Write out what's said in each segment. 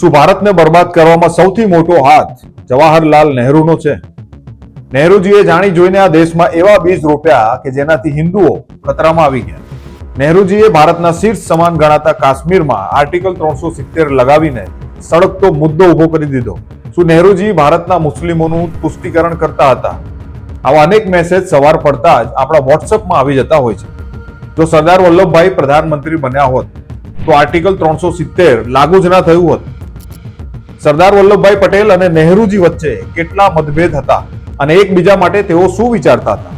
શું ભારતને બરબાદ કરવામાં સૌથી મોટો હાથ જવાહરલાલ નહેરુનો છે? નહેરુજીએ જાણી જોઈને આ દેશમાં એવા બીજ રોપ્યા કે જેનાથી હિન્દુઓ ખતરામાં આવી ગયા. નહેરુજીએ ભારતના શીર્ષ સમાન ગણાતા કાશ્મીરમાં આર્ટિકલ ત્રણસો સિત્તેર લગાવીને સડકતો મુદ્દો ઊભો કરી દીધો. શું નહેરુજી ભારતના મુસ્લિમોનું પુષ્ટિકરણ કરતા હતા? આવા અનેક મેસેજ સવાર પડતા જ આપણા વોટ્સઅપમાં આવી જતા હોય છે. જો સરદાર વલ્લભભાઈ પ્રધાનમંત્રી બન્યા હોત, તો આર્ટિકલ ત્રણસો સિત્તેર લાગુ જ ના થયું હોત. સરદાર વલ્લભભાઈ પટેલ અને નહેરુજી વચ્ચે કેટલા મતભેદ હતા અને એકબીજા માટે તેઓ શું વિચારતા હતા?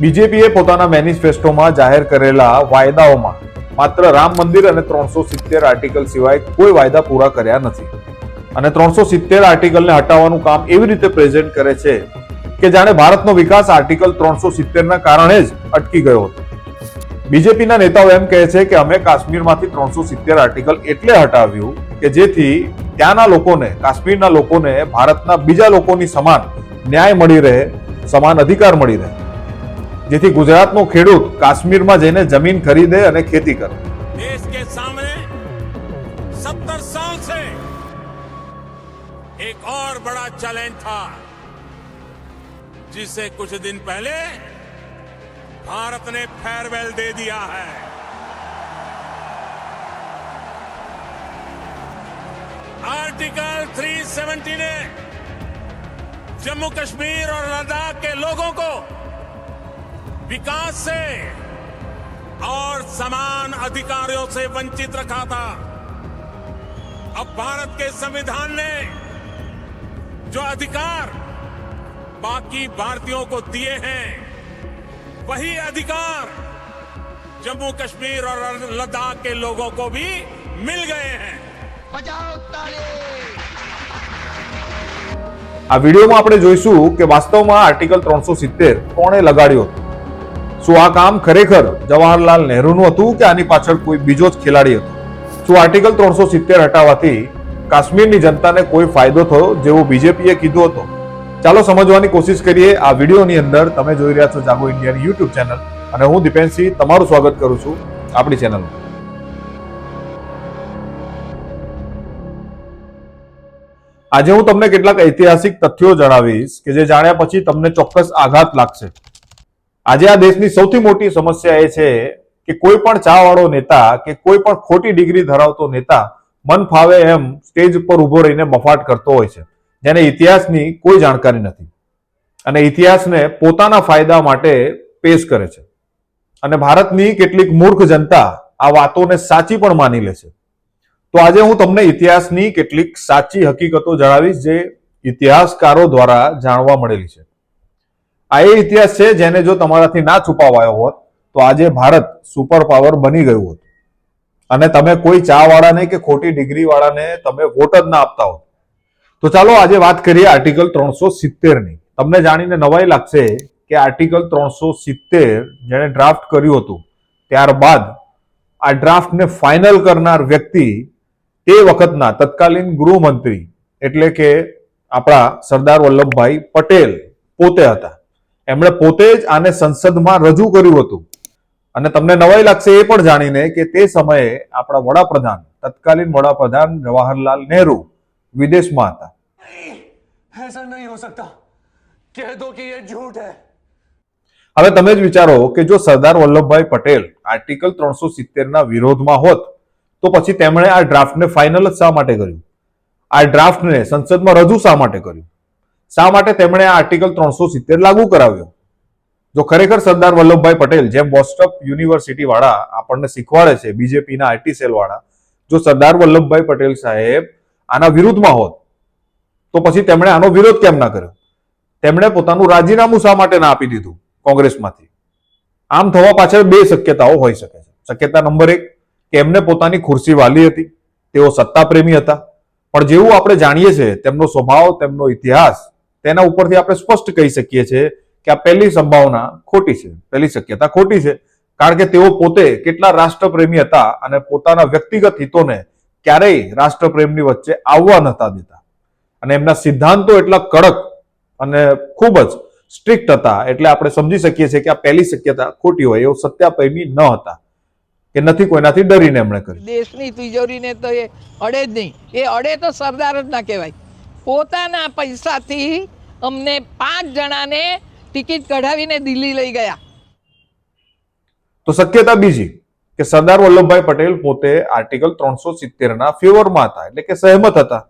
બીજેપીએ પોતાના મેનિફેસ્ટોમાં જાહેર કરેલા વાયદાઓમાં માત્ર રામ મંદિર અને ત્રણસો સિત્તેર આર્ટિકલ સિવાય કોઈ વાયદા પૂરા કર્યા નથી. અને ત્રણસો સિત્તેર આર્ટિકલને હટાવવાનું કામ એવી રીતે પ્રેઝન્ટ કરે છે કે જાણે ભારતનો વિકાસ આર્ટિકલ ત્રણસો સિત્તેરના કારણે જ અટકી ગયો હતો. બીજેપીના નેતાઓ એમ કહે છે કે અમે કાશ્મીરમાંથી ત્રણસો સિત્તેર આર્ટિકલ એટલે હટાવ્યું કે જેથી ત્યાંના લોકોને કાશ્મીરના લોકોને ભારતના બીજા લોકોની સમાન ન્યાય મળી રહે સમાન અધિકાર મળી રહે જેથી ગુજરાતનો ખેડૂત કાશ્મીરમાં જઈને જમીન ખરીદે અને ખેતી કરે देश के सामने सत्तर साल से एक और बड़ा चैलेंज था जिसे कुछ दिन पहले भारत ने फेयरवेल दे दिया है आर्टिकल 370 ने जम्मू कश्मीर और लद्दाख के लोगों को विकास से और समान अधिकारों से वंचित रखा था। अब भारत के संविधान ने जो अधिकार बाकी भारतीयों को दिए हैं, वही अधिकार जम्मू कश्मीर और लद्दाख के लोगों को भी मिल गए हैं। આ વિડીયોમાં આપણે જોઈશું કે વાસ્તવમાં આર્ટિકલ ત્રણસો સિત્તેર કોણે લગાડ્યો હતો? શું આ કામ ખરેખર જવાહરલાલ નહેરુનું હતું કે આની પાછળ કોઈ બીજો જ ખેલાડી હતો? શું આર્ટિકલ ત્રણસો સિત્તેર હટાવવાથી કાશ્મીરની જનતાને કોઈ ફાયદો થયો, જેવો બીજેપીએ કીધું હતો? ચાલો સમજવાની કોશિશ કરીએ, આ વિડીયોની અંદર તમે જોઈ રહ્યા છો જાગો ઇન્ડિયાની યુટ્યુબ ચેનલ, અને હું દીપેનસિંહ તમારું સ્વાગત કરું છું આપણી ચેનલમાં. આજે હું તમને કેટલાક ઐતિહાસિક તથ્યો જણાવીશ કે જે જાણ્યા પછી તમને ચોક્કસ આઘાત લાગશે. આજે આ દેશની સૌથી મોટી સમસ્યા એ છે કે કોઈ પણ ચા વાળો નેતા કે કોઈ પણ ખોટી ડિગ્રી ધરાવતો નેતા મન ફાવે એમ સ્ટેજ પર ઊભો રહીને બફાટ કરતો હોય છે, જેને ઇતિહાસની કોઈ જાણકારી નથી. અને ઇતિહાસને પોતાના ફાયદા માટે પેશ કરે છે. અને ભારતની કેટલીક મૂર્ખ જનતા આ વાતોને સાચી પણ માની લે છે. તો આજે હું તમને ઇતિહાસની કેટલીક સાચી હકીકતો જણાવીશ જે ઇતિહાસકારો દ્વારા જાણવા મળેલી છે. આ એ ઇતિહાસ છે જેને જો તમારાથી ના છુપાવાયો હોત, તો આજે ભારત સુપર પાવર બની ગયું હોત. અને તમે કોઈ ચા વાળાને કે ખોટી ડિગ્રી વાળાને તમે વોટ જ ના આપતા હોત. તો ચાલો આજે વાત કરીએ આર્ટિકલ ત્રણસો સિત્તેરની. તમને જાણીને નવાઈ લાગશે કે આર્ટિકલ ત્રણસો સિત્તેર જેણે ડ્રાફ્ટ કર્યું હતું, ત્યારબાદ આ ડ્રાફ્ટને ફાઇનલ કરનાર વ્યક્તિ તે વખતના તત્કાલીન ગૃહમંત્રી એટલે કે આપણા સરદાર વલ્લભભાઈ પટેલ પોતે હતા એમણે પોતે જ આને સંસદમાં રજૂ કર્યું હતું અને તમને નવાઈ લાગશે એ પણ જાણીને કે તે સમયે આપણા વડાપ્રધાન તત્કાલીન વડાપ્રધાન જવાહરલાલ નહેરુ વિદેશમાં હતા ऐसा नहीं हो सकता कह दो कि ये झूठ है હવે તમે જ વિચારો કે જો સરદાર વલ્લભભાઈ પટેલ આર્ટિકલ ત્રણસો સિત્તેરના વિરોધમાં હોત તો પછી તેમણે આ ડ્રાફ્ટને ફાઇનલ જ શા માટે કર્યું? આ ડ્રાફ્ટને સંસદમાં રજૂ શા માટે કર્યું? શા માટે તેમણે આ આર્ટિકલ ત્રણસો સિત્તેર લાગુ કરાવ્યો? જો ખરેખર સરદાર વલ્લભભાઈ પટેલ, જેમ વોસ્ટઅપ યુનિવર્સિટી વાળા આપણને શીખવાડે છે, બીજેપીના આઈટી સેલ વાળા, જો સરદાર વલ્લભભાઈ પટેલ સાહેબ આના વિરુદ્ધમાં હોત, તો પછી તેમણે આનો વિરોધ કેમ ના કર્યો? તેમણે પોતાનું રાજીનામું શા માટે ના આપી દીધું કોંગ્રેસમાંથી? આમ થવા પાછળ બે શક્યતાઓ હોઈ શકે છે. શક્યતા નંબર એક કે એમને પોતાની ખુરશી વાલી હતી. તેઓ સત્તા પ્રેમી હતા. પણ જેવું આપણે જાણીએ છીએ, તેમનો સ્વભાવ, તેમનો ઇતિહાસ, તેના ઉપરથી આપણે સ્પષ્ટ કહી શકીએ છીએ કે આ પહેલી સંભાવના ખોટી છે, પહેલી શક્યતા ખોટી છે. કારણ કે તેઓ પોતે કેટલા રાષ્ટ્રપ્રેમી હતા અને પોતાના વ્યક્તિગત હિતોને ક્યારેય રાષ્ટ્રપ્રેમની વચ્ચે આવવા નહોતા દેતા. અને એમના સિદ્ધાંતો એટલા કડક અને ખૂબ જ સ્ટ્રિક્ટ હતા. એટલે આપણે સમજી શકીએ છીએ કે આ પહેલી શક્યતા ખોટી હોય એવો સત્યાપ્રેમી ન હતા. કે નથી કોઈનાથી ડરીને એમણે કર્યું. દેશની તિજોરીને તો એ અડે જ નહીં. એ અડે તો સરદાર જ ના કહેવાય. પોતાના પૈસાથી અમને પાંચ જણાને ટિકિટ કઢાવીને દિલ્હી લઈ ગયા. તો શક્યતા બીજી કે સરદાર વલ્લભભાઈ પટેલ પોતે આર્ટિકલ ત્રણસો સિત્તેરના ફેવરમાં હતા એટલે કે સહેમત હતા.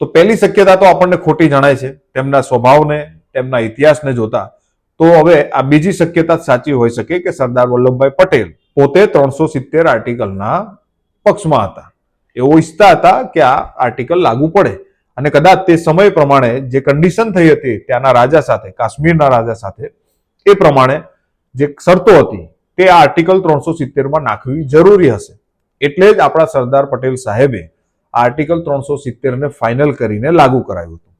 તો પહેલી શક્યતા તો આપણને ખોટી જણાય છે. તેમના સ્વભાવને તેમના ઇતિહાસને જોતા. તો હવે આ બીજી શક્યતા સાચી હોઈ શકે કે સરદાર વલ્લભભાઈ પટેલ પોતે ત્રણસો સિત્તેર આર્ટિકલના પક્ષમાં હતા. એવો ઈચ્છતા હતા કે આ આર્ટિકલ લાગુ પડે. અને કદાચ તે સમય પ્રમાણે જે કન્ડિશન થઈ હતી ત્યાંના રાજા સાથે, કાશ્મીરના રાજા સાથે, એ પ્રમાણે જે શરતો હતી, તે આ આર્ટિકલ ત્રણસો સિત્તેરમાં નાખવી જરૂરી હશે. એટલે જ આપણા સરદાર પટેલ સાહેબે આર્ટિકલ ત્રણસો સિત્તેરને ફાઇનલ કરીને લાગુ કરાયું હતું.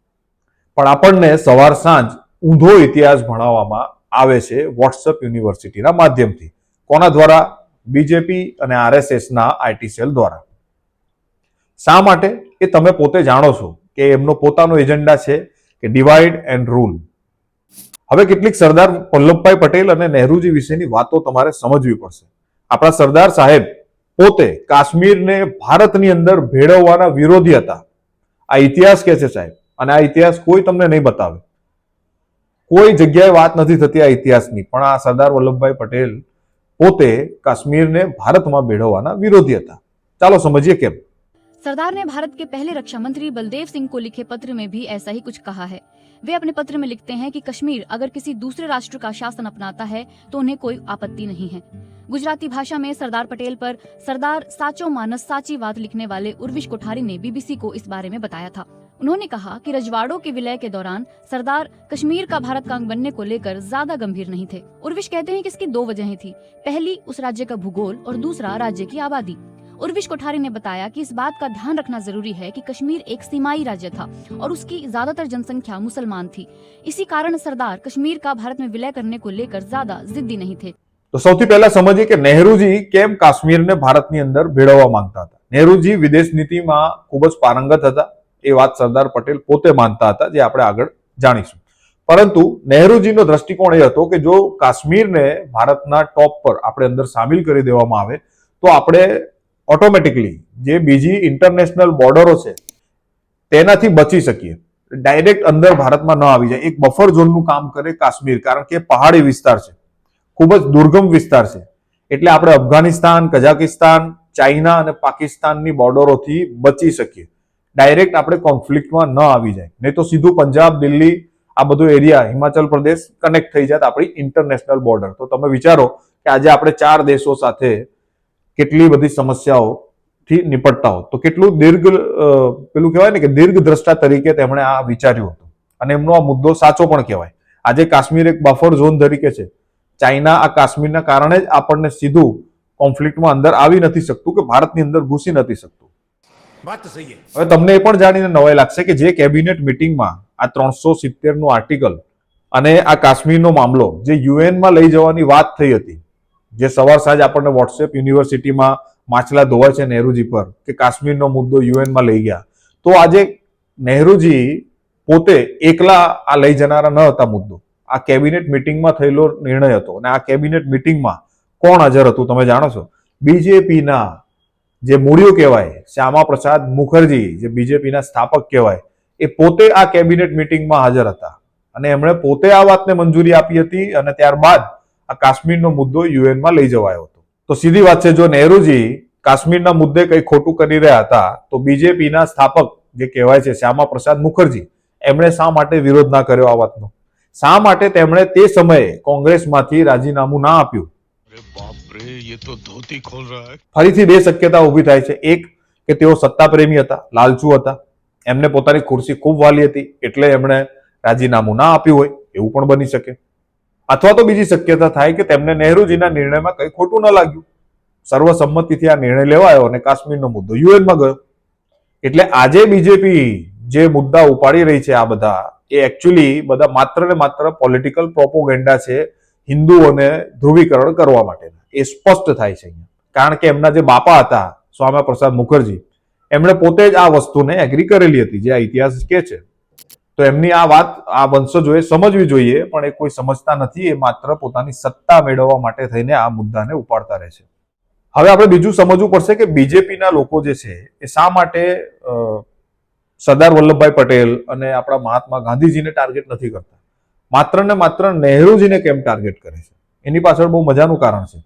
પણ આપણને સવાર સાંજ ઊંધો ઇતિહાસ ભણાવવામાં આવે છે વોટ્સઅપ યુનિવર્સિટીના માધ્યમથી. કોના દ્વારા? બીજેપી અને આરએસએસના આઈટી સેલ દ્વારા. શા માટે? એ તમે પોતે જાણો છો કે એમનો પોતાનો એજન્ડા છે કે ડિવાઈડ એન્ડ રૂલ હવે કેટલીક સરદાર વલ્લભભાઈ પટેલ અને નહેરુજી વિશેની વાતો તમારે સમજવી પડશે. આપણા સરદાર સાહેબ પોતે કાશ્મીરને ભારતની અંદર ભેળવવાના વિરોધી હતા. આ ઇતિહાસ કે છે સાહેબ? અને આ ઇતિહાસ કોઈ તમને નહીં બતાવે. કોઈ જગ્યાએ વાત નથી થતી આ ઇતિહાસની પણ આ સરદાર વલ્લભભાઈ પટેલ પોતે કાશ્મીરને ભારતમાં ભેળવવાના વિરોધી હતા ચાલો સમજીએ કેમ सरदार ने भारत के पहले रक्षा मंत्री बलदेव सिंह को लिखे पत्र में भी ऐसा ही कुछ कहा है वे अपने पत्र में लिखते हैं कि कश्मीर अगर किसी दूसरे राष्ट्र का शासन अपनाता है तो उन्हें कोई आपत्ति नहीं है गुजराती भाषा में सरदार पटेल पर सरदार साचो मानस साची बात लिखने वाले उर्विश कोठारी ने बीबीसी को इस बारे में बताया था उन्होंने कहा कि रजवाड़ों के विलय के दौरान सरदार कश्मीर का भारत का अंग बनने को लेकर ज्यादा गंभीर नहीं थे उर्विश कहते हैं कि इसकी दो वजहें थी पहली उस राज्य का भूगोल और दूसरा राज्य की आबादी उर्विश कोठारी ने बताया कि इस बात का ध्यान रखना जरूरी है कि कश्मीर एक सीमाई राज्य था और उसकी ज्यादातर जनसंख्या मुसलमान थी इसी कारण सरदार कश्मीर का भारत में विलय करने को लेकर ज्यादा जिद्दी नहीं थे તો સૌથી પહેલા સમજીએ કે નહેરુજી કેમ કાશ્મીરને ભારતની અંદર ભેળવવા માંગતા હતા નહેરુજી વિદેશ નીતિમાં ખૂબ જ પારંગત હતા એ વાત સરદાર પટેલ પોતે માનતા હતા, જે આપણે આગળ જાણીશું. પરંતુ નહેરુજીનો દ્રષ્ટિકોણ એ હતો કે જો કાશ્મીરને ભારતના ટોપ પર આપણે અંદર સામેલ કરી દેવામાં આવે, તો આપણે ઓટોમેટિકલી જે બીજી ઇન્ટરનેશનલ બોર્ડરો છે, તેનાથી બચી શકીએ. ડાયરેક્ટ અંદર ભારતમાં ન આવી જાય. એક બફર ઝોનનું કામ કરે કાશ્મીર, કારણ કે પહાડી વિસ્તાર છે. ખૂબ જ દુર્ગમ વિસ્તાર છે. એટલે આપણે અફઘાનિસ્તાન, કઝાકિસ્તાન, ચાઇના અને પાકિસ્તાનની બોર્ડરોથી બચી શકીએ. ડાયરેક્ટ આપણે કોન્ફ્લિક્ટમાં ન આવી જાય. નહીં તો સીધું પંજાબ, દિલ્હી, આ બધો એરિયા હિમાચલ પ્રદેશ કનેક્ટ થઈ જાય આપણી ઇન્ટરનેશનલ બોર્ડર તો તમે વિચારો કે આજે આપણે ચાર દેશો સાથે કેટલી બધી સમસ્યાઓથી નિપટતા હોત. તો કેટલું દીર્ઘ પેલું કહેવાય ને કે દીર્ઘ દ્રષ્ટા તરીકે તેમણે આ વિચાર્યું હતું. અને એમનો આ મુદ્દો સાચો પણ કહેવાય. આજે કાશ્મીર એક બફર ઝોન તરીકે છે. ચાઇના આ કાશ્મીરના કારણે જ આપણને સીધું કોન્ફ્લિક્ટમાં અંદર આવી નથી શકતું કે ભારતની અંદર ઘૂસી નથી શકતું. વાત સહી હવે તમને એ પણ જાણીને નવાઈ લાગશે કે જે કેબિનેટ મીટિંગમાં આ ત્રણસો સિત્તેરનું આર્ટિકલ અને આ કાશ્મીરનો મામલો જે યુએનમાં લઈ જવાની વાત થઈ હતી, જે સવાર સાંજ આપણને વોટ્સએપ યુનિવર્સિટીમાં માછલા ધોવાય છે નહેરુજી પર કે કાશ્મીરનો મુદ્દો યુએનમાં લઈ ગયા. તો આજે નહેરુજી પોતે એકલા આ લઈ જનારા ન હતા મુદ્દો. આ કેબિનેટ મીટિંગમાં થયેલો નિર્ણય હતો અને આ કેબિનેટ મીટિંગમાં કોણ હાજર હતું તમે જાણો છો? બીજેપીના જે મૂળિયો કહેવાય, શ્યામા પ્રસાદ મુખર્જી, જે બીજેપીના સ્થાપક કહેવાય, એ પોતે આ કેબિનેટ મિટિંગમાં હાજર હતા. અને એમણે પોતે આ વાતને મંજૂરી આપી હતી અને ત્યારબાદ આ કાશ્મીરનો મુદ્દો યુએનમાં લઈ જવાયો હતો. તો સીધી વાત છે, જો નહેરુજી કાશ્મીરના મુદ્દે કંઈ ખોટું કરી રહ્યા હતા, તો બીજેપીના સ્થાપક જે કહેવાય છે, શ્યામા પ્રસાદ મુખર્જી, એમણે શા માટે વિરોધ ના કર્યો આ વાતનો? શા માટે તેમણે તે સમયે કોંગ્રેસમાંથી રાજીનામું ના આપ્યું? ફરીથી બે શક્યતા ઊભી થાય છે. એક, કે તેઓ સત્તા પ્રેમી હતા, લાલચુ હતા. એમને પોતાની ખુરશી ખૂબ વાલી હતી, એટલે એમણે રાજીનામું ના આપ્યું હોય, એવું પણ બની શકે. અથવા તો બીજી શક્યતા થાય કે તેમને નહેરુજીના નિર્ણયમાં કંઈ ખોટું ન લાગ્યું. સર્વસંમતિથી આ નિર્ણય લેવાયો અને કાશ્મીરનો મુદ્દો યુએનમાં ગયો. એટલે આજે બીજેપી જે મુદ્દા ઉપાડી રહી છે આ બધા, એ એકચ્યુઅલી બધા માત્ર ને માત્ર પોલિટિકલ પ્રોપોગેન્ડા છે. હિન્દુઓને ધ્રુવીકરણ કરવા માટેના. એ સ્પષ્ટ થાય છે કારણ કે એમના જે બાપા હતા સ્વામી પ્રસાદ મુખર્જી, એમણે પોતે જ આ વસ્તુને એગ્રી કરેલી હતી, જે આ ઇતિહાસ કે છે. તો એમની આ વાત આ વંશજોએ સમજવી જોઈએ, પણ એ કોઈ સમજતા નથી, એ માત્ર પોતાની સત્તા મેળવવા માટે થઈને આ મુદ્દાને ઉપાડતા રહે છે. હવે આપણે બીજું સમજવું પડશે કે બીજેપીના લોકો જે છે, એ શા માટે સરદાર વલ્લભભાઈ પટેલ અને આપણા મહાત્મા ગાંધીજીને ટાર્ગેટ નથી કરતા? માત્ર ને માત્ર નહેરુજીને કેમ ટાર્ગેટ કરે છે? એની પાછળ બહુ મજાનું કારણ છે.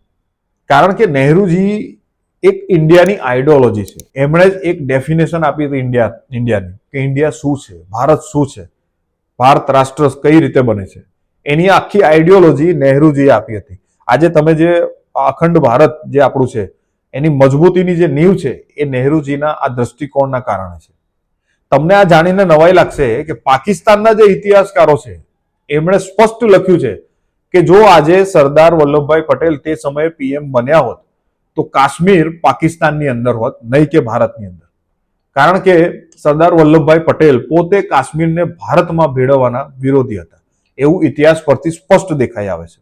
કારણ કે નહેરુજી એક ઇન્ડિયાની આઈડિયોલોજી છે. એમણે જ એક ડેફિનેશન આપી હતી ઇન્ડિયા, ઇન્ડિયાની કે ઇન્ડિયા શું છે? ભારત શું છે? ભારત રાષ્ટ્ર કઈ રીતે બને છે? એની આખી આઈડિયોલોજી નહેરુજીએ આપી હતી. આજે તમે જે અખંડ ભારત જે આપણું છે, એની મજબૂતીની જે નીવ છે, એ નહેરુજીના આ દ્રષ્ટિકોણના કારણે છે. તમને આ જાણીને નવાઈ લાગશે કે પાકિસ્તાનના જે ઇતિહાસકારો છે એમણે સ્પષ્ટ લખ્યું છે કે જો આજે સરદાર વલ્લભભાઈ પટેલ તે સમયે પીએમ બન્યા હોત, તો કાશ્મીર પાકિસ્તાનની અંદર હોત, નહીં કે ભારતની અંદર. કારણ કે સરદાર વલ્લભભાઈ પટેલ પોતે કાશ્મીરને ભારતમાં ભેળવવાના વિરોધી હતા. એવું ઇતિહાસ પરથી સ્પષ્ટ દેખાઈ આવે છે.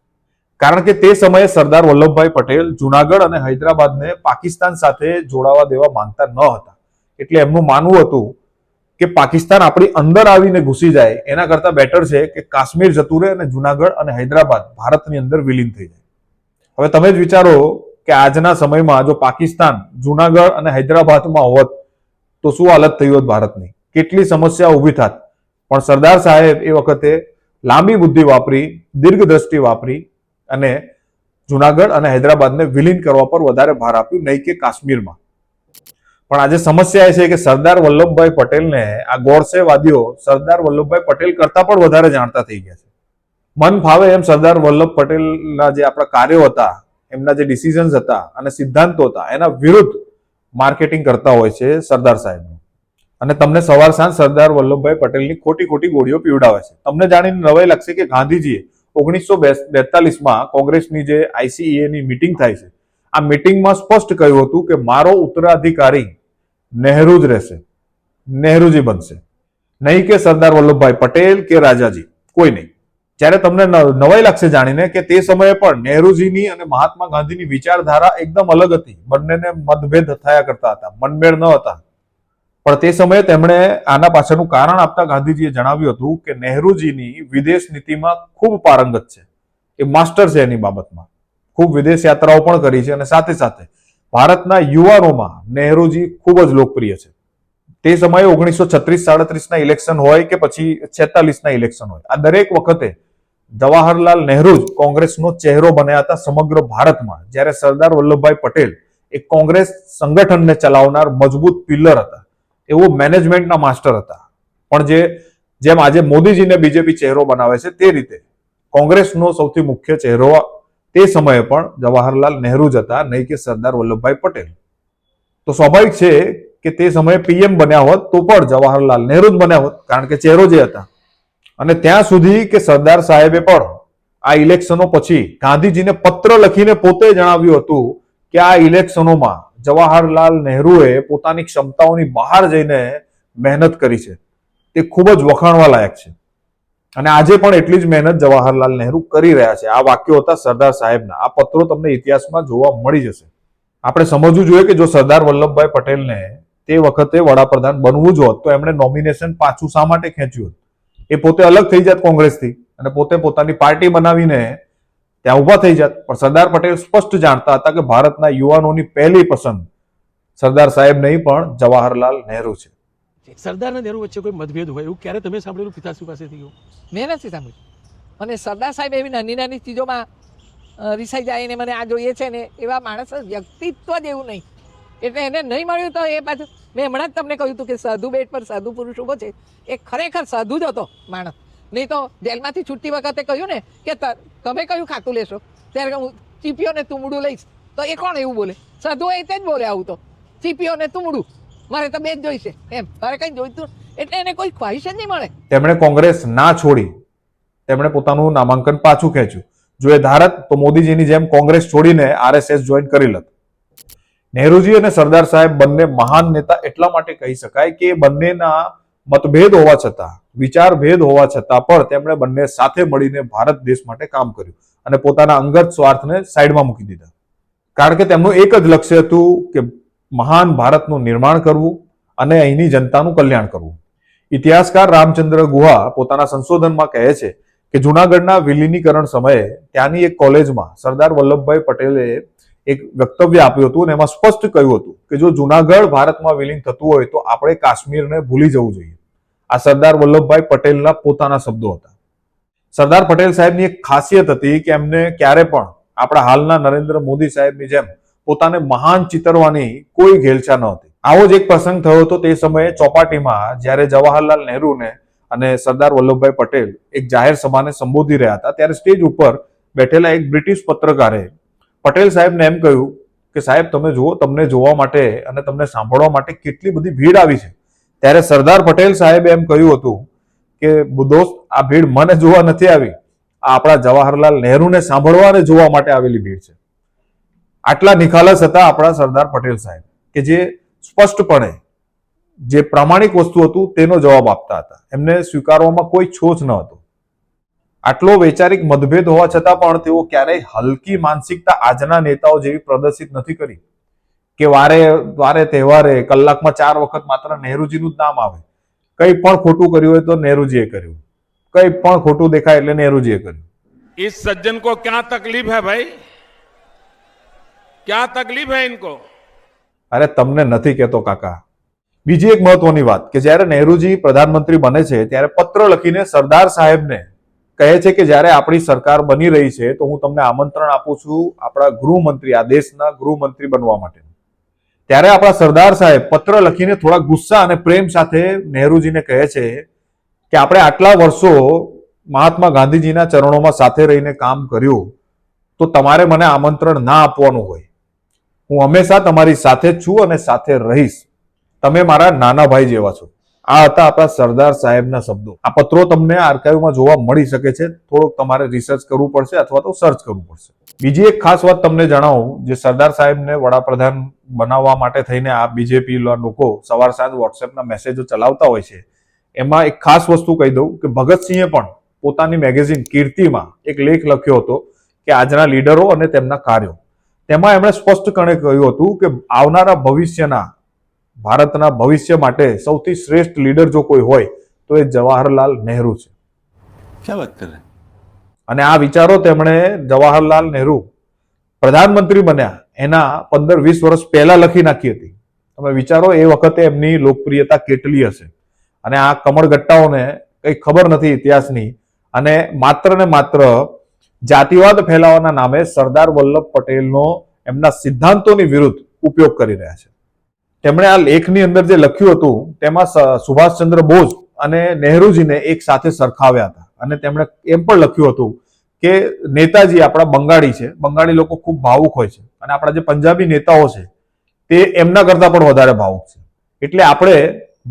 કારણ કે તે સમયે સરદાર વલ્લભભાઈ પટેલ જુનાગઢ અને હૈદરાબાદને પાકિસ્તાન સાથે જોડાવા દેવા માંગતા ન હતા. એટલે એમનું માનવું હતું કે પાકિસ્તાન આપણી અંદર આવીને ઘૂસી જાય, એના કરતા બેટર છે કે કાશ્મીર જતું રહે અને જુનાગઢ અને હૈદરાબાદ ભારતની અંદર વિલીન થઈ જાય. હવે તમે જ વિચારો કે આજના સમયમાં જો પાકિસ્તાન જુનાગઢ અને હૈદરાબાદમાં હોત, તો શું હાલત થઈ હોત ભારતની? કેટલી સમસ્યા ઊભી થાત? પણ સરદાર સાહેબ એ વખતે લાંબી બુદ્ધિ વાપરી દીર્ઘ દ્રષ્ટિ વાપરી અને જુનાગઢ અને હૈદરાબાદને વિલીન કરવા પર વધારે ભાર આપ્યું, નહીં કે કાશ્મીરમાં. પણ આજે સમસ્યા એ છે કે સરદાર વલ્લભભાઈ પટેલને આ ગોડસેવાદીઓ સરદાર વલ્લભભાઈ પટેલ કરતા પણ વધારે જાણતા થઈ ગયા છે. મન ફાવે એમ સરદાર વલ્લભ પટેલના જે આપણા કાર્યો હતા, એમના જે ડિસિઝન્સ હતા અને સિદ્ધાંતો હતા, એના વિરુદ્ધ માર્કેટિંગ કરતા હોય છે સરદાર સાહેબનું. અને તમને સવાર સાંજ સરદાર વલ્લભભાઈ પટેલની ખોટી ખોટી ગોળીઓ પીવડાવે છે. તમને જાણીને નવાઈ લાગશે કે ગાંધીજીએ ઓગણીસો બેતાલીસમાં કોંગ્રેસની જે આઈસીએની મિટિંગ થાય છે. આ મિટિંગમાં સ્પષ્ટ કહ્યું હતું કે મારો ઉત્તરાધિકારી નહેરુ જ રહેશે નહેરુજી બનશે નહીં કે સરદાર વલ્લભભાઈ પટેલ કે રાજાજી કોઈ નહીં જ્યારે તમને નવાઈ લાગશે જાણીને કે તે સમયે પણ નહેરુજીની અને મહાત્મા ગાંધીની વિચારધારા એકદમ અલગ હતી બંનેને મતભેદ થયા કરતા હતા મનમેળ ન હતા પણ તે સમયે તેમણે આના પાછળનું કારણ આપતા ગાંધીજીએ જણાવ્યું હતું કે નહેરુજીની વિદેશ નીતિમાં ખૂબ પારંગત છે એ માસ્ટર છે એની બાબતમાં. ખૂબ વિદેશ યાત્રાઓ પણ કરી છે અને સાથે સાથે ભારતના યુવાનોમાં નહેરુજી ખૂબ જ લોકપ્રિય છે. તે સમયે ઓગણીસો છત્રીસ સાડત્રીસના ઇલેક્શન હોય કે પછી છેતાલીસના ઇલેક્શન હોય. આ દરેક વખતે જવાહરલાલ નહેરુ જ કોંગ્રેસનો ચહેરો બન્યા હતા સમગ્ર ભારતમાં, જ્યારે સરદાર વલ્લભભાઈ પટેલ એ કોંગ્રેસ સંગઠનને ચલાવનાર મજબૂત પિલ્લર હતા. એવો મેનેજમેન્ટના માસ્ટર હતા. પણ જે, જેમ આજે મોદીજીને બીજેપી ચહેરો બનાવે છે, તે રીતે કોંગ્રેસનો સૌથી મુખ્ય ચહેરો તે સમયે પણ જવાહરલાલ નહેરુ જ હતા, નહીં કે સરદાર વલ્લભભાઈ પટેલ. તો સ્વાભાવિક છે કે તે સમયે પીએમ બન્યા હોત તો પણ જવાહરલાલ નહેરુ જ બન્યા હોત, કારણ કે ચહેરો જે હતા. અને ત્યાં સુધી કે સરદાર સાહેબે પણ આ ઇલેક્શનો પછી ગાંધીજીને પત્ર લખીને પોતે જણાવ્યું હતું કે આ ઇલેક્શનોમાં જવાહરલાલ નહેરુએ પોતાની ક્ષમતાઓની બહાર જઈને મહેનત કરી છે. તે ખૂબ જ વખાણવા લાયક છે. અને આજે પણ એટલી જ મહેનત જવાહરલાલ નહેરુ કરી રહ્યા છે. આ વાક્યો હતા સરદાર સાહેબના. આ પત્રો તમને ઇતિહાસમાં જોવા મળી જશે. આપણે સમજવું જોઈએ કે જો સરદાર વલ્લભભાઈ પટેલને તે વખતે વડાપ્રધાન બનવું જ હોત, તો એમણે નોમિનેશન પાછું શા માટે ખેંચ્યું હોત? એ પોતે અલગ થઈ જાત કોંગ્રેસથી અને પોતે પોતાની પાર્ટી બનાવીને ત્યાં ઊભા થઈ જાત. પણ સરદાર પટેલ સ્પષ્ટ જાણતા હતા કે ભારતના યુવાનોની પહેલી પસંદ સરદાર સાહેબ નહીં, પણ જવાહરલાલ નહેરુ છે. સરદાર અને નહેરુ વચ્ચે કોઈ મતભેદ હોય એવું ક્યારે તમે સાંભળેલું પિતાશ્રી પાસેથી મેં નથી સાંભળ્યું. અને સરદાર સાહેબ એવી નાની નાની ચીજોમાં રિસાઈ જાય ને મને આ જોઈએ છે ને, એવા માણસ વ્યક્તિત્વ જ એવું નહીં. એટલે એને નહીં મળ્યું તો એ પાછું, મેં હમણાં જ તમને કહ્યું હતું કે સાધુ બેટ પર સાધુ પુરુષ ઊભો છે. એ ખરેખર સાધુ જ હતો માણસ. નહીં તો જેલમાંથી છૂટતી વખતે કહ્યું ને કે તમે કયું ખાતું લેશો? ત્યારે હું ચીપીઓ ને લઈશ. તો એ કોણ એવું બોલે? સાધુ એ તે જ બોલે આવું તો. ચીપીઓ ને તુમડું. મારે તો બે જ જોઈશે. એમ, મારે કંઈ જોઈતું એટલે એને કોઈ ખ્વાહિશ જ નહીં મળે. તેમણે કોંગ્રેસ ના છોડી તેમણે પોતાનું નામાંકન પાછું ખેંચ્યું. જો એ ધારત, તો મોદીજીની જેમ કોંગ્રેસ છોડીને આરએસએસ જોઈન કરી લત. નહેરુજી અને સરદાર સાહેબ બંને મહાન નેતા એટલા માટે કહી શકાય કે બંનેના મતભેદ હોવા છતાં વિચાર ભેદ હોવા છતાં પણ તેમણે બંને સાથે મળીને ભારત દેશ માટે કામ કર્યું અને પોતાના અંગત સ્વાર્થને સાઈડમાં મૂકી દીધા. કારણ કે તેમનું એક જ લક્ષ્ય હતું કે મહાન ભારતનું નિર્માણ કરવું અને અહીંની જનતાનું કલ્યાણ કરવું. ઇતિહાસકાર રામચંદ્ર ગુહા પોતાના સંશોધનમાં કહે છે કે જુનાગઢના વિલીનીકરણ સમયે ત્યાંની એક કોલેજમાં સરદાર વલ્લભભાઈ પટેલે એક વક્તવ્ય આપ્યું હતું અને એમાં સ્પષ્ટ કહ્યું હતું કે જો જુનાગઢ ભારતમાં વિલીન થતું હોય તો આપણે કાશ્મીરને ભૂલી જવું જોઈએ. આ સરદાર વલ્લભભાઈ પટેલના પોતાના શબ્દો હતા. સરદાર પટેલ સાહેબની એક ખાસિયત હતી કે એમને ક્યારે પણ આપણા હાલના નરેન્દ્ર મોદી સાહેબની જેમ પોતાને મહાન ચિતરવાની કોઈ ઘેલછા ન હતી આવો જ એક પ્રસંગ થયો હતો તે સમયે ચોપાટીમાં જ્યારે જવાહરલાલ નહેરુને અને સરદાર વલ્લભભાઈ પટેલ એક જાહેર સભાને સંબોધી રહ્યા હતા, ત્યારે સ્ટેજ ઉપર બેઠેલા એક બ્રિટિશ પત્રકારે પટેલ સાહેબને એમ કહ્યું કે, સાહેબ, તમે જુઓ, તમને જોવા માટે અને તમને સાંભળવા માટે કેટલી બધી ભીડ આવી છે. ત્યારે સરદાર પટેલ સાહેબે એમ કહ્યું હતું કે, દોસ્ત, આ ભીડ મને જોવા નથી આવી. આ આપણા જવાહરલાલ નહેરુને સાંભળવા અને જોવા માટે આવેલી ભીડ છે. આટલા નિખાલસ હતા આપણા સરદાર પટેલ સાહેબ કે જે સ્પષ્ટપણે જે પ્રામાણિક વસ્તુ હતું તેનો જવાબ આપતા હતા એમને સ્વીકારવામાં કોઈ છોછ ન હતો આટલો વૈચારિક મતભેદ હોવા છતાં પણ તેઓ ક્યારેય હલકી માનસિકતા આજના નેતાઓ જેવી પ્રદર્શિત નથી કરી કે વારે વારે તહેવારે કલાકમાં ચાર વખત માત્ર નહેરુજીનું જ નામ આવે કંઈ પણ ખોટું કર્યું હોય તો નહેરુજીએ કર્યું કંઈ પણ ખોટું દેખાય એટલે નહેરુજીએ કર્યું इस सज्जन को क्या तकलीफ है भाई ક્યાં તકલીફ હે ઇનકો? અરે તમને નથી કેતો કાકા. બીજી એક મહત્વની વાત કે જ્યારે નહેરુજી પ્રધાનમંત્રી બને છે, ત્યારે પત્ર લખીને સરદાર સાહેબને કહે છે કે જ્યારે આપણી સરકાર બની રહી છે, તો હું તમને આમંત્રણ આપું છું આપણા ગૃહમંત્રી, આ દેશના ગૃહમંત્રી બનવા માટે. ત્યારે આપણા સરદાર સાહેબ પત્ર લખીને થોડા ગુસ્સા અને પ્રેમ સાથે નહેરુજીને કહે છે કે આપણે આટલા વર્ષો મહાત્મા ગાંધીજીના ચરણોમાં સાથે રહીને કામ કર્યું, તો તમારે મને આમંત્રણ ના આપવાનું હોય. હું હંમેશા તમારી સાથે જ છું અને સાથે રહીશ. તમે મારા નાના ભાઈ જેવા છો. આ હતા આપણા સરદાર સાહેબના શબ્દો. આ પત્રો તમને આર્કાઇવમાં જોવા મળી શકે છે. થોડુંક તમારે રિસર્ચ કરવું પડશે અથવા તો સર્ચ કરવું પડશે. બીજી એક ખાસ વાત તમને જણાવું, જે સરદાર સાહેબને વડાપ્રધાન બનાવવા માટે થઈને આ બીજેપી લોકો સવાર સાંજ વોટ્સએપના મેસેજો ચલાવતા હોય છે. એમાં એક ખાસ વસ્તુ કહી દઉં કે ભગતસિંહે પણ પોતાની મેગેઝિન કીર્તિમાં એક લેખ લખ્યો હતો કે આજના લીડરો અને તેમના કાર્યો. તેમાં એમણે સ્પષ્ટપણે કહ્યું હતું કે આવનારા ભવિષ્યના ભારતના ભવિષ્ય માટે સૌથી શ્રેષ્ઠ લીડર જો કોઈ હોય તો એ જવાહરલાલ નહેરુ છે. ક્યાં વાત અને આ વિચારો તેમણે જવાહરલાલ નહેરુ પ્રધાનમંત્રી બન્યા એના પંદર વીસ વર્ષ પહેલા લખી નાખી હતી. તમે વિચારો એ વખતે એમની લોકપ્રિયતા કેટલી હશે? અને આ કમળગટ્ટાઓને કંઈ ખબર નથી ઇતિહાસની. અને માત્ર ને માત્ર જાતિવાદ ફેલાવવાના નામે સરદાર વલ્લભ પટેલનો એમના સિદ્ધાંતોની વિરુદ્ધ ઉપયોગ કરી રહ્યા છે. તેમણે આ લેખની અંદર જે લખ્યું હતું, તેમાં સુભાષચંદ્ર બોઝ અને નહેરુજીને એક સાથે સરખાવ્યા હતા. અને તેમણે એમ પણ લખ્યું હતું કે નેતાજી આપણા બંગાળી છે, બંગાળી લોકો ખૂબ ભાવુક હોય છે અને આપણા જે પંજાબી નેતાઓ છે, તે એમના કરતા પણ વધારે ભાવુક છે. એટલે આપણે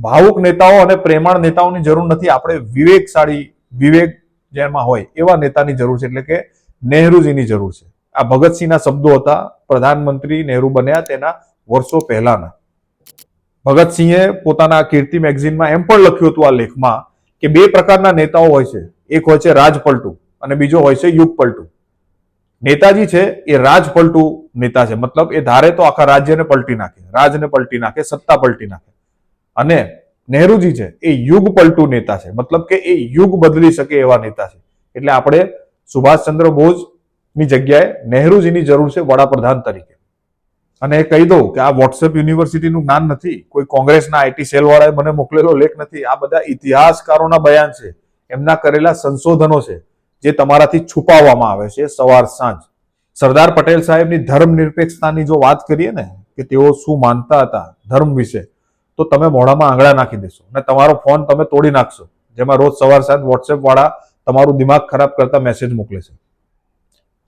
ભાવુક નેતાઓ અને પ્રેમાળ નેતાઓની જરૂર નથી, આપણે વિવેકશાળી વિવેક જેમાં હોય એવા નેતાની જરૂર છે, એટલે કે નહેરુજીની જરૂર છે. આ ભગતસિંહના શબ્દો હતા, પ્રધાનમંત્રી નહેરુ બન્યા તેના વર્ષો પહેલાના. ભગતસિંહે પોતાના કીર્તિ મેગઝીનમાં એમ પણ લખ્યું હતું આ લેખમાં કે બે પ્રકારના નેતાઓ હોય છે. એક હોય છે રાજપલટુ અને બીજો હોય છે યુગપલટુ. નેતાજી છે એ રાજપલટુ નેતા છે. મતલબ એ ધારે તો આખા રાજ્યને પલટી નાખે, રાજને પલટી નાખે, સત્તા પલટી નાખે. અને નહેરુજી છે, એ યુગ પલટુ નેતા છે. મતલબ કે એ યુગ બદલી શકે એવા નેતા છે. એટલે આપણે સુભાષચંદ્ર બોઝની જગ્યાએ નહેરુજીની જરૂર છે વડાપ્રધાન તરીકે. અને કહી દઉં કે આ વોટ્સએપ યુનિવર્સિટીનું જ્ઞાન નથી. કોઈ કોંગ્રેસના આઈટી સેલવાળાએ મને મોકલેલો લેખ નથી. આ બધા ઇતિહાસકારોના બયાન છે. એમના કરેલા સંશોધનો છે, જે તમારાથી છુપાવવામાં આવે છે સવાર સાંજ. સરદાર પટેલ સાહેબની ધર્મ નિરપેક્ષતાની જો વાત કરીએ ને, કે તેઓ શું માનતા હતા ધર્મ વિશે તો તમે મોઢામાં આંગળા નાખી દેશો. અને તમારો ફોન તમે તોડી નાખશો. જેમાં રોજ સવાર સાંજ વોટ્સએપ વાળા તમારું દિમાગ ખરાબ કરતા મેસેજ મોકલે છે.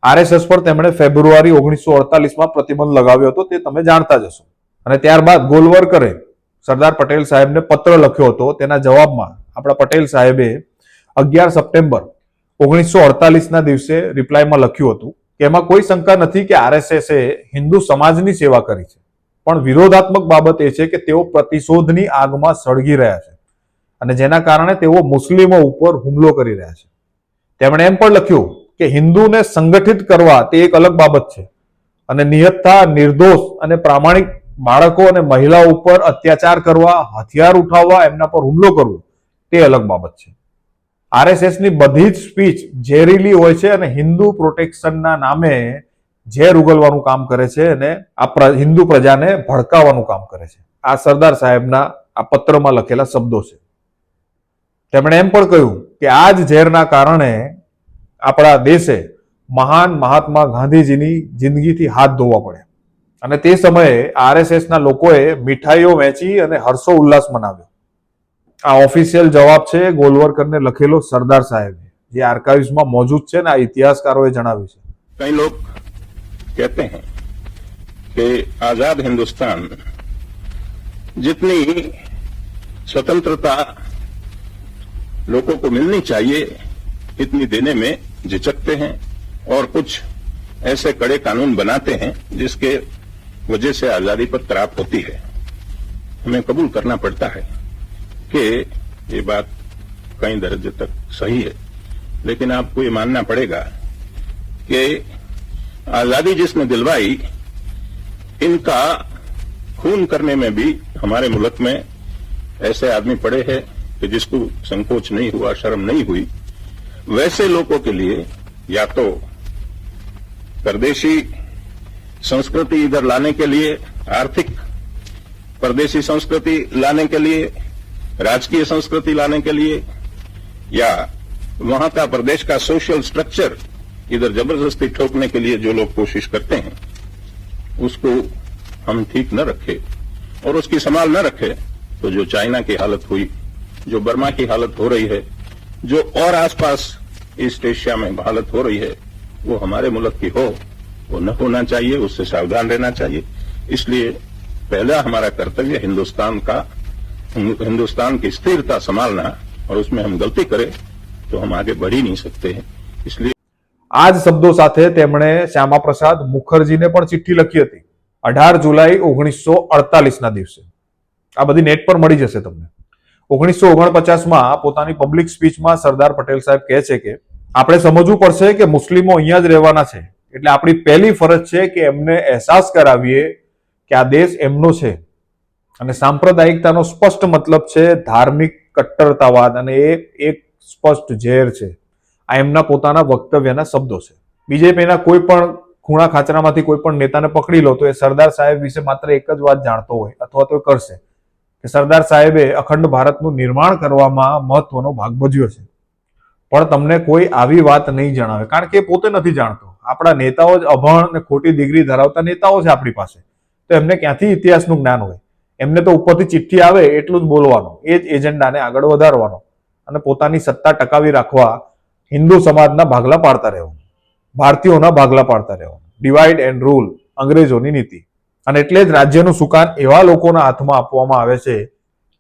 આરએસએસ પર તેમણે ફેબ્રુઆરી ઓગણીસો અડતાલીસમાં પ્રતિબંધ લગાવ્યો હતો, તે તમે જાણતા જ હશો. અને ત્યારબાદ ગોલવર્કરે સરદાર પટેલ સાહેબને પત્ર લખ્યો હતો, તેના જવાબમાં આપણા પટેલ સાહેબે અગિયાર સપ્ટેમ્બર ઓગણીસો અડતાલીસના દિવસે રિપ્લાયમાં લખ્યું હતું કે એમાં કોઈ શંકા નથી કે આરએસએસે હિન્દુ સમાજની સેવા કરી છે. પણ વિરોધાત્મક બાબત એ છે કે તેઓ પ્રતિશોધની આગમાં સળગી રહ્યા છે અને જેના કારણે તેઓ મુસ્લિમો ઉપર હુમલો કરી રહ્યા છે. તેમણે એમ પણ લખ્યું કે હિન્દુને સંગઠિત કરવા તે એક અલગ બાબત છે અને નિયતતા, નિર્દોષ અને પ્રામાણિક બાળકો અને મહિલાઓ ઉપર અત્યાચાર કરવા, હથિયાર ઉઠાવવા, એમના પર હુમલો કરવો તે અલગ બાબત છે. આરએસએસની બધી જ સ્પીચ ઝેરીલી હોય છે અને હિન્દુ પ્રોટેક્શનના નામે ઝેર ઉગલવાનું કામ કરે છે અને આ હિન્દુ પ્રજાને ભડકાવાનું કામ કરે છે. આ સરદાર સાહેબના આ પત્રમાં લખેલા શબ્દો છે. તેમણે એમ પણ કહ્યું કે આ જ ઝેરના કારણે આપણા દેશે મહાન મહાત્મા ગાંધીજીની જિંદગીથી હાથ ધોવા પડે અને તે સમયે આરએસએસના લોકોએ મીઠાઈઓ વેચી અને હર્ષો ઉલ્લાસ મનાવ્યો. આ ઓફિશિયલ જવાબ છે ગોલવરકરને લખેલો સરદાર સાહેબ, જે આર્કાઇવ્સમાં મોજૂદ છે ને આ ઇતિહાસકારોએ જણાવ્યું છે. કઈ લોકો कहते हैं कि आज़ाद हिंदुस्तान जितनी स्वतंत्रता लोगों को मिलनी चाहिए, इतनी देने में झिझकते हैं और कुछ ऐसे कड़े कानून बनाते हैं जिसके वजह से आज़ादी पर तराप होती है। हमें कबूल करना पड़ता है कि ये बात कई दर्जे तक सही है, लेकिन आपको ये मानना पड़ेगा कि आज़ादी जिसने दिलवाई, इनका खून करने में भी हमारे मुल्क में ऐसे आदमी पड़े हैं कि जिसको संकोच नहीं हुआ, शर्म नहीं हुई, वैसे लोगों के लिए या तो परदेशी संस्कृति इधर लाने के लिए, आर्थिक परदेशी संस्कृति लाने के लिए, राजकीय संस्कृति लाने के लिए, या वहाँ का प्रदेश का सोशल स्ट्रक्चर इधर ज़बरदस्ती ठोकने के लिए जो लोग कोशिश करते हैं, उसको हम ठीक न रखे और उसकी संभाल न रखे तो जो चाइना की हालत हुई, जो बर्मा की हालत हो रही है, जो और आसपास ईस्ट एशिया में हालत हो रही है, वो हमारे मुल्क की हो, वो न होना चाहिए, उससे सावधान रहना चाहिए। इसलिए पहला हमारा कर्तव्य हिंदुस्तान का, हिंदुस्तान की स्थिरता संभालना और उसमें हम गलती करें तो हम आगे बढ़ ही नहीं सकते हैं। इसलिए આ જ શબ્દો સાથે તેમણે શ્યામાપ્રસાદ મુખર્જીને પણ ચિઠ્ઠી લખી હતી. અઢાર જુલાઈ ઓગણીસો અડતાલીસના દિવસે. આ બધી નેટ પર મળી જશે તમને. ઓગણીસો ઓગણપચાસમાં પોતાની પબ્લિક સ્પીચમાં સરદાર પટેલ સાહેબ કહે છે કે, આપણે સમજવું પડશે કે મુસ્લિમો અહીંયા જ રહેવાના છે. એટલે આપણી પહેલી ફરજ છે કે એમને અહેસાસ કરાવીએ કે આ દેશ એમનો છે. અને સાંપ્રદાયિકતાનો સ્પષ્ટ મતલબ છે ધાર્મિક કટ્ટરતાવાદ. અને એ એક સ્પષ્ટ ઝેર છે. આ એમના પોતાના વક્તવ્યના શબ્દો છે. બીજેપીના કોઈ પણ ખૂણા ખાચરામાંથી કોઈ પણ નેતાને પકડી લો તો એ સરદાર સાહેબ વિશે માત્ર એક જ વાત જાણતો હોય અથવા તો કરશે કે સરદાર સાહેબે અખંડ ભારતનું નિર્માણ કરવામાં મહત્વનો ભાગ ભજવ્યો છે. પણ તમને કોઈ આવી વાત નહીં જણાવે, કારણ કે એ પોતે નથી જાણતો. આપણા નેતાઓ જ અભણ અને ખોટી ડિગ્રી ધરાવતા નેતાઓ છે આપણી પાસે. તો એમને ક્યાંથી ઇતિહાસનું જ્ઞાન હોય? એમને તો ઉપરથી ચિઠ્ઠી આવે એટલું જ બોલવાનું, એ જ એજન્ડાને આગળ વધારવાનો અને પોતાની સત્તા ટકાવી રાખવા હિન્દુ સમાજના ભાગલા પાડતા રહેવાનું ભારતીયોના ભાગલા પાડતા રહેવાનું ડિવાઈડ એન્ડ રૂલ અંગ્રેજોની નીતિ. અને એટલે જ રાજ્યનું સુકાન એવા લોકોના હાથમાં આપવામાં આવે છે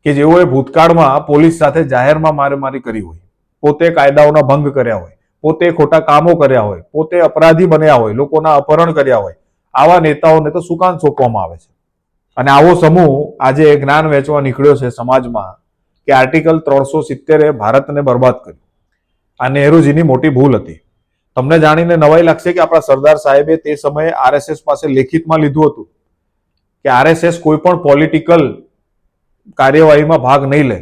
કે જેઓએ ભૂતકાળમાં પોલીસ સાથે જાહેરમાં મારેમારી કરી હોય. પોતે કાયદાઓના ભંગ કર્યા હોય. પોતે ખોટા કામો કર્યા હોય. પોતે અપરાધી બન્યા હોય. લોકોના અપહરણ કર્યા હોય. આવા નેતાઓને તો સુકાન સોંપવામાં આવે છે. અને આવો સમૂહ આજે જ્ઞાન વેચવા નીકળ્યો છે સમાજમાં કે આર્ટિકલ ત્રણસો સિત્તેરે ભારતને બરબાદ કર્યું. આ નહેરુજીની મોટી ભૂલ હતી. તમને જાણીને નવાઈ લાગશે કે આપણા સરદાર સાહેબે તે સમયે આરએસએસ પાસે લેખિતમાં લીધું હતું કે આરએસએસ કોઈ પણ પોલિટિકલ કાર્યવાહીમાં ભાગ નહીં લે.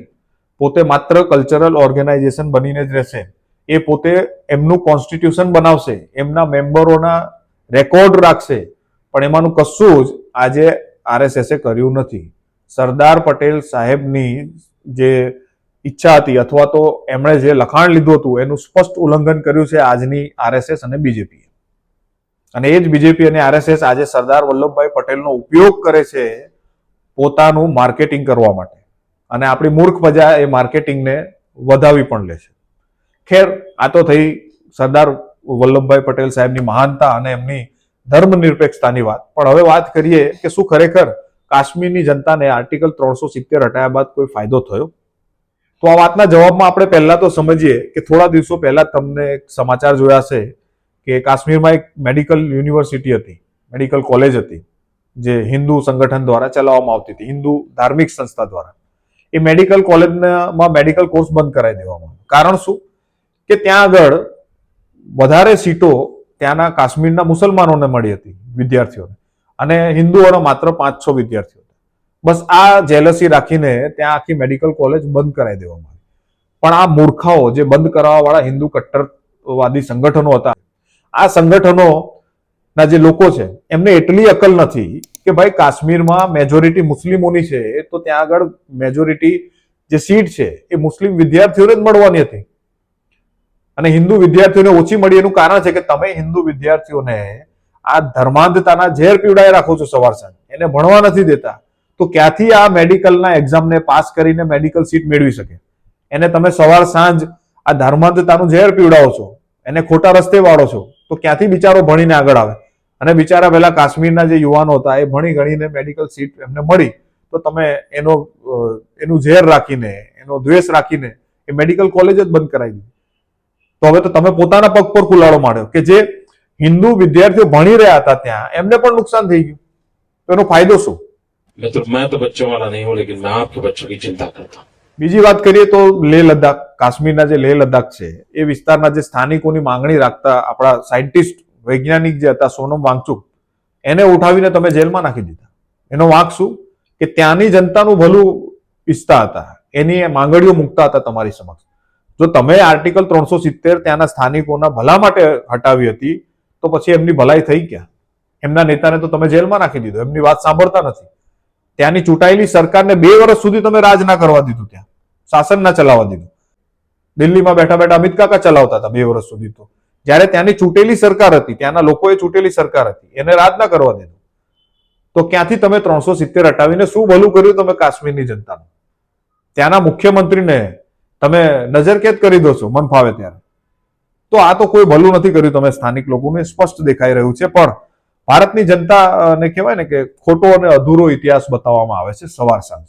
પોતે માત્ર કલ્ચરલ ઓર્ગેનાઇઝેશન બનીને જ રહેશે. એ પોતે એમનું કોન્સ્ટિટ્યુશન બનાવશે, એમના મેમ્બરોના રેકોર્ડ રાખશે, પણ એમાંનું કશું જ આજે આરએસએસે કર્યું નથી. સરદાર પટેલ સાહેબની જે ઈચ્છા હતી અથવા તો એમણે જે લખાણ લીધું હતું, એનું સ્પષ્ટ ઉલ્લંઘન કર્યું છે આજની આરએસએસ અને બીજેપી અને એ જ બીજેપી અને આરએસએસ આજે સરદાર વલ્લભભાઈ પટેલનો ઉપયોગ કરે છે પોતાનું માર્કેટિંગ કરવા માટે. અને આપણી મૂર્ખ પ્રજા એ માર્કેટિંગને વધાવી પણ લે છે. ખેર, આ તો થઈ સરદાર વલ્લભભાઈ પટેલ સાહેબની મહાનતા અને એમની ધર્મનિરપેક્ષતાની વાત. પણ હવે વાત કરીએ કે શું ખરેખર કાશ્મીરની જનતાને આર્ટિકલ ત્રણસો સિત્તેર હટાયા બાદ કોઈ ફાયદો થયો? તો આ વાતના જવાબમાં આપણે પહેલા તો સમજીએ કે થોડા દિવસો પહેલા તમને સમાચાર જોયા છે કે કાશ્મીરમાં એક મેડિકલ યુનિવર્સિટી હતી, મેડિકલ કોલેજ હતી, જે હિન્દુ સંગઠન દ્વારા ચલાવવામાં આવતી હતી, હિન્દુ ધાર્મિક સંસ્થા દ્વારા એ મેડિકલ કોલેજમાં મેડિકલ કોર્સ બંધ કરાવી દેવામાં. કારણ શું કે ત્યાં આગળ વધારે સીટો ત્યાંના કાશ્મીરના મુસલમાનોને મળી હતી, વિદ્યાર્થીઓને અને હિન્દુઓના માત્ર પાંચ છ વિદ્યાર્થીઓ. બસ આ જેલસી રાખીને ત્યાં આખી મેડિકલ કોલેજ બંધ કરાવી દેવામાં આવી. પણ આ મૂર્ખાઓ જે બંધ કરાવવા વાળા હિન્દુ કટ્ટરવાદી સંગઠનો હતા, આ સંગઠનો ના જે લોકો છે, એમને એટલી અકલ નથી કે ભાઈ કાશ્મીરમાં મેજોરિટી મુસ્લિમોની છે, તો ત્યાં આગળ મેજોરિટી જે સીટ છે, એ મુસ્લિમ વિદ્યાર્થીઓને જ મળવાની હતી. અને હિન્દુ વિદ્યાર્થીઓને ઓછી મળી એનું કારણ છે કે તમે હિન્દુ વિદ્યાર્થીઓને આ ધર્માંધતાના ઝેર પીવડાવી રાખો છો સવાર સાંજ. એને ભણવા નથી દેતા. તો ક્યાંથી આ મેડિકલના એક્ઝામને પાસ કરીને મેડિકલ સીટ મેળવી શકે? એને તમે સવાર સાંજ આ ધર્માંધતાનું ઝેર પીવડાવો છો, એને ખોટા રસ્તે વાળો છો, તો ક્યાંથી બિચારો ભણીને આગળ આવે? અને બિચારા પહેલા કાશ્મીરના જે યુવાનો હતા, એ ભણી ગણીને મેડિકલ સીટ એમને મળી. તો તમે એનો એનું ઝેર રાખીને, એનો દ્વેષ રાખીને એ મેડિકલ કોલેજ જ બંધ કરાવી દીધી. તો હવે તો તમે પોતાના પગ પર કુલાડો માંડ્યો કે જે હિન્દુ વિદ્યાર્થીઓ ભણી રહ્યા હતા ત્યાં, એમને પણ નુકસાન થઈ ગયું. તો એનો ફાયદો શું? मैं तो मैं तो बच्चों वाला नहीं हूँ लेकिन मैं आपके बच्चों की चिंता करता हूँ બીજી વાત કરીએ તો લેહ લદ્દાખ કાશ્મીરના જે લેહ લદ્દાખ છે એ વિસ્તારના જે સ્થાનિકોની માંગણી રાખતા આપણા સાયન્ટિસ્ટ વૈજ્ઞાનિક જે હતા સોનમ વાંગચુક એને ઉઠાવીને તમે જેલમાં નાખી દીધા એનો વાંક શું કે ત્યાંની જનતાનું ભલું ઈચ્છતા હતા એની એ માંગણીઓ મૂકતા હતા તમારી સમક્ષ જો તમે આર્ટિકલ ત્રણસો સિત્તેર ત્યાંના સ્થાનિકોના ભલા માટે હટાવી હતી તો પછી એમની ભલાઈ થઈ ક્યાં એમના નેતાને તો તમે જેલમાં નાખી દીધો એમની વાત સાંભળતા નથી ત્યાંની ચૂંટાયેલી સરકારને બે વર્ષ સુધી તમે રાજ ના કરવા દીધું ત્યાં. શાસન ના ચલાવવા દીધું. દિલ્હીમાં બેઠા બેઠા અમિત કાકા ચલાવતા હતા બે વર્ષ સુધી તો. જ્યારે ત્યાંની ચૂંટેલી સરકાર હતી, ત્યાંના લોકોએ ચૂંટેલી સરકાર હતી, એને રાજ ના કરવા દીધું. તો ક્યાંથી તમે ત્રણસો સિત્તેર હટાવીને શું ભલું કર્યું તમે કાશ્મીરની જનતાનું? ત્યાંના મુખ્યમંત્રીને તમે નજરકેદ કરી દો છો, મન ફાવે ત્યારે. તો આ તો કોઈ ભલું નથી કર્યું, તમે સ્થાનિક લોકોને સ્પષ્ટ દેખાઈ રહ્યું છે, પણ ભારતની જનતાને કહેવાય ને કે ખોટો અને અધૂરો ઇતિહાસ બતાવવામાં આવે છે સવાર સાંજ.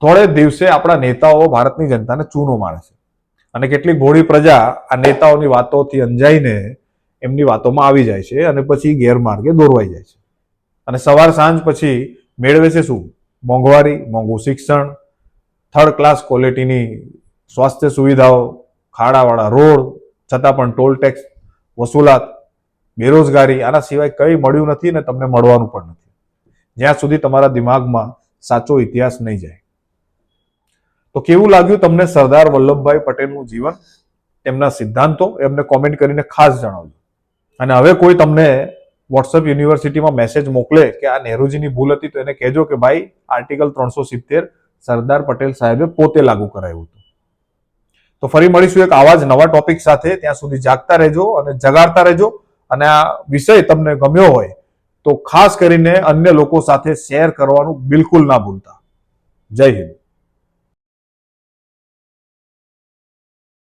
થોડે દિવસે આપણા નેતાઓ ભારતની જનતાને ચૂનો મારે છે. અને કેટલીક ભોળી પ્રજા આ નેતાઓની વાતોથી અંજાઈને એમની વાતોમાં આવી જાય છે અને પછી ગેરમાર્ગે દોરવાઈ જાય છે. અને સવાર સાંજ પછી મેળવે છે શું? મોંઘવારી, મોંઘું શિક્ષણ થર્ડ ક્લાસ ક્વોલિટીની સ્વાસ્થ્ય સુવિધાઓ, ખાડાવાળા રોડ, છતાં પણ ટોલ ટેક્સ વસૂલાત બેરોજગારી, આના સિવાય કંઈ મળ્યું નથી ને તમને મળવાનું પણ નથી. જ્યાં સુધી તમારા દિમાગમાં સાચો ઇતિહાસ નહીં જાય. તો કેવું લાગ્યું તમને સરદાર વલ્લભભાઈ પટેલનું જીવન? તેમના સિદ્ધાંતો? એમને કોમેન્ટ કરીને ખાસ જણાવજો. અને હવે કોઈ તમને વોટ્સઅપ યુનિવર્સિટીમાં મેસેજ મોકલે કે આ નહેરુજીની ભૂલ હતી તો એને કહેજો કે ભાઈ આર્ટિકલ ત્રણસો સિત્તેર સરદાર પટેલ સાહેબે પોતે લાગુ કરાયું હતું. તો ફરી મળીશું એક આવા જ નવા ટોપિક સાથે. ત્યાં સુધી જાગતા રહેજો અને જગાડતા રહેજો. અને આ વિષય તમને ગમ્યો હોય, તો ખાસ કરીને અન્ય લોકો સાથે શેર કરવાનું બિલકુલ ના ભૂલતા. જય હિન્દ.